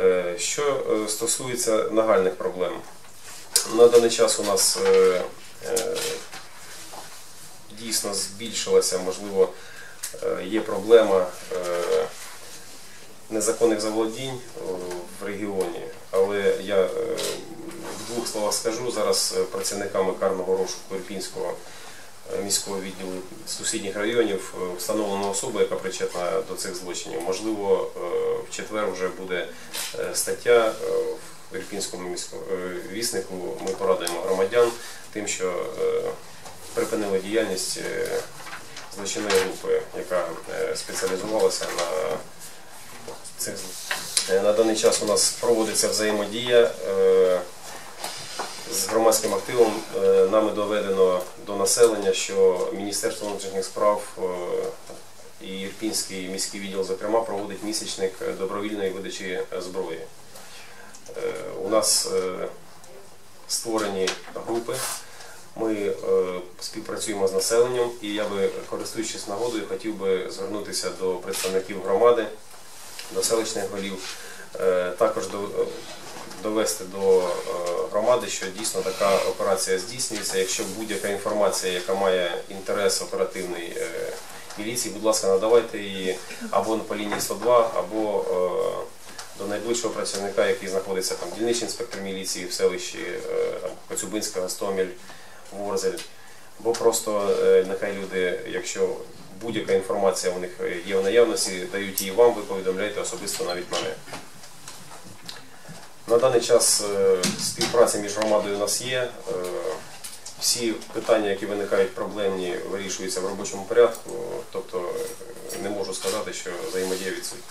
Е, Що е, стосується нагальних проблем, на даний час у нас е, дійсно збільшилася, можливо, є проблема незаконних заволодінь в регіоні, але я в двох словах скажу, зараз працівниками карного розшуку Ірпінського міського відділу сусідніх районів е, встановлена особа, яка причетна до цих злочинів. Можливо, е, в четвер вже буде е, стаття в Ірпінському віснику. Ми порадуємо громадян тим, що припинили діяльність злочинної групи, яка спеціалізувалася на цих злочинах. На даний час у нас проводиться взаємодія з громадським активом. Е, Нами доведено до населення, що Міністерство внутрішніх справ е, і Ірпінський міський відділ, зокрема, проводить місячник добровільної видачі зброї. Е, У нас створені групи. Ми співпрацюємо з населенням, і я би, користуючись нагодою, хотів би звернутися до представників громади, до селищних голів, також до, довести до громади, що дійсно така операція здійснюється. Якщо будь-яка інформація, яка має інтерес оперативний е, міліції, будь ласка, надавайте її або по лінії 102, або е, до найближчого працівника, який знаходиться там дільничний інспектор міліції в селищі е, Коцюбинська, Гостомель, Ворзель. Бо просто нехай люди, якщо будь-яка інформація у них є в наявності, дають її вам, ви повідомляєте особисто навіть мене. На даний час е, співпраця між громадою у нас є. Е, Всі питання, які виникають проблемні, вирішуються в робочому порядку. Тобто е, не можу сказати, що взаємодія відсутня.